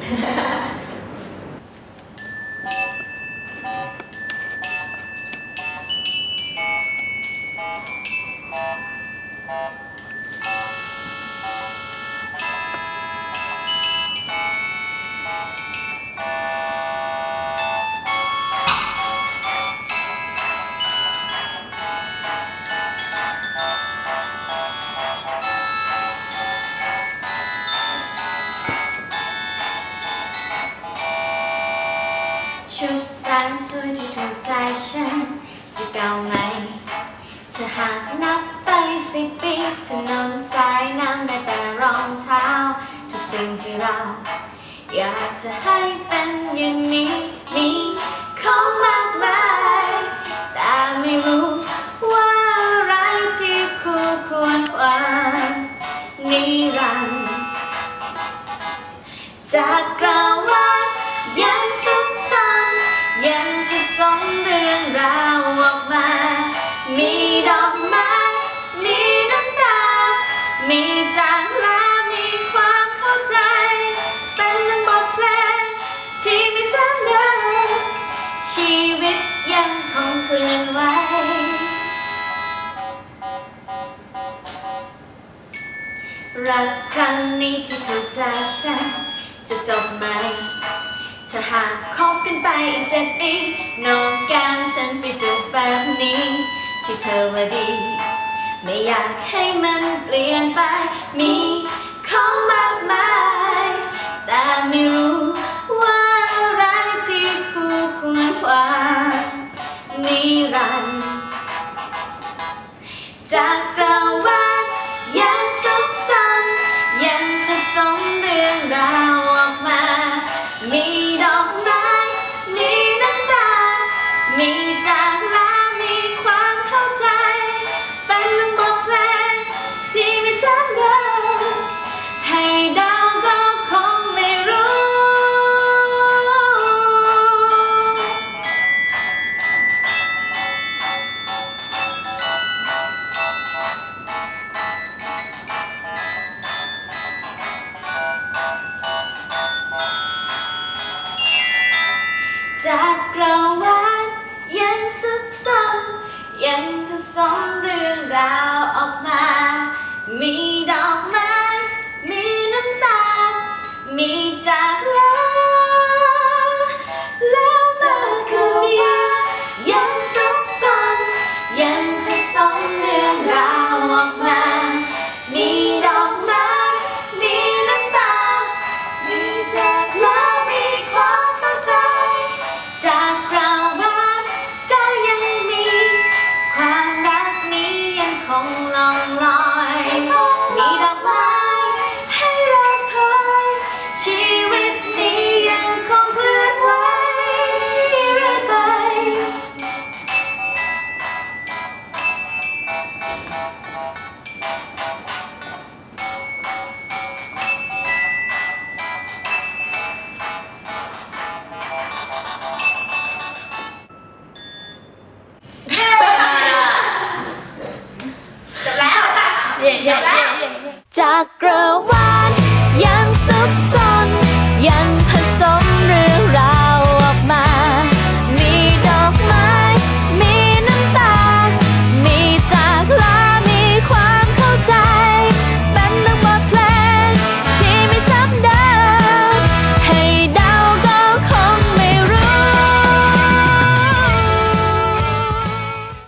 Thank you. ชุดสานสวยที่ถูกใจฉัน จะเก่าไหม ถ้าหากนับไปสิบปีถนนสายน้ำได้แต่รองเท้า ทุกสิ่งที่เรา อยากจะให้เป็นอย่างนี้มีของมากมาย แต่ไม่รู้ รักครั้งนี้ที่ถูกใจฉัน จะจบไหม ถ้าหากคบกันไปอีกเจ็ดปีโนองแก้มฉันไปจูบแบบนี้ ที่เธอว่าดี ไม่อยากให้มันเปลี่ยนไปมี จากกระวานยังซุบซน